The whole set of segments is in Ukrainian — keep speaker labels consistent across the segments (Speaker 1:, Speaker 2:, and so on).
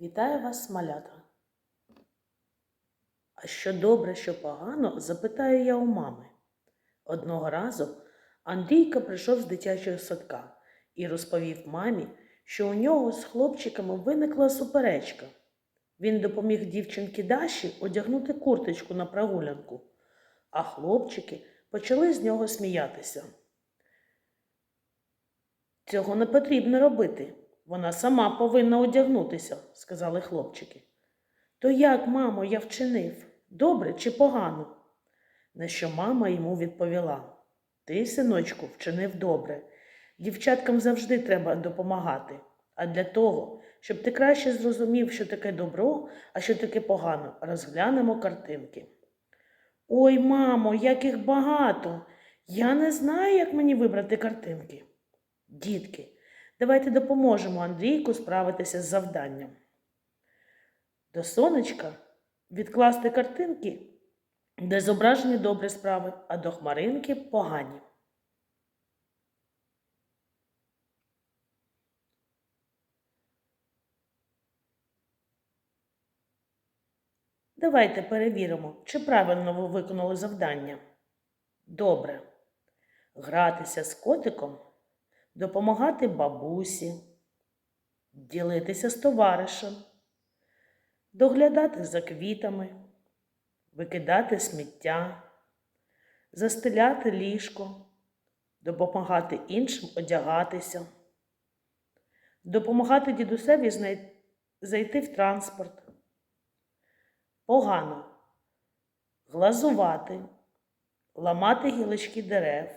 Speaker 1: Вітаю вас, малята. А що добре, що погано, запитаю я у мами. Одного разу Андрійка прийшов з дитячого садка і розповів мамі, що у нього з хлопчиками виникла суперечка. Він допоміг дівчинці Даші одягнути курточку на прогулянку, а хлопчики почали з нього сміятися. Цього не потрібно робити. Вона сама повинна одягнутися, сказали хлопчики. То як, мамо, я вчинив? Добре чи погано? На що мама йому відповіла: Ти, синочку, вчинив добре. Дівчаткам завжди треба допомагати. А для того, щоб ти краще зрозумів, що таке добро, а що таке погано, розглянемо картинки. Ой, мамо, як їх багато. Я не знаю, як мені вибрати картинки. Дітки, давайте допоможемо Андрійку справитися з завданням. До сонечка відкласти картинки, де зображені добрі справи, а до хмаринки погані. Давайте перевіримо, чи правильно ви виконали завдання. Добре. Гратися з котиком, допомагати бабусі, ділитися з товаришем, доглядати за квітами, викидати сміття, застеляти ліжко, допомагати іншим одягатися, допомагати дідусеві зайти в транспорт. Погано глазувати, ламати гілочки дерев,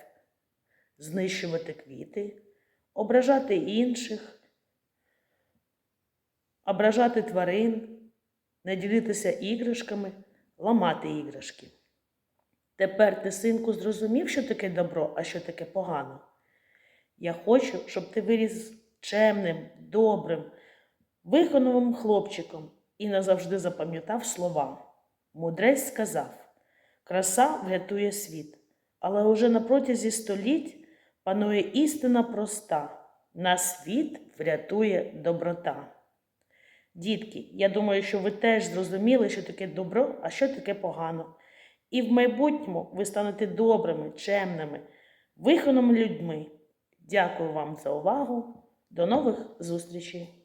Speaker 1: знищувати квіти, ображати інших, ображати тварин, не ділитися іграшками, ламати іграшки. Тепер ти, синку, зрозумів, що таке добро, а що таке погано. Я хочу, щоб ти виріс чемним, добрим, вихованим хлопчиком і назавжди запам'ятав слова. Мудрець сказав: краса врятує світ, але уже на протязі століть панує істина проста. На світ врятує доброта. Дітки, я думаю, що ви теж зрозуміли, що таке добро, а що таке погано. І в майбутньому ви станете добрими, чемними, вихованими людьми. Дякую вам за увагу. До нових зустрічей!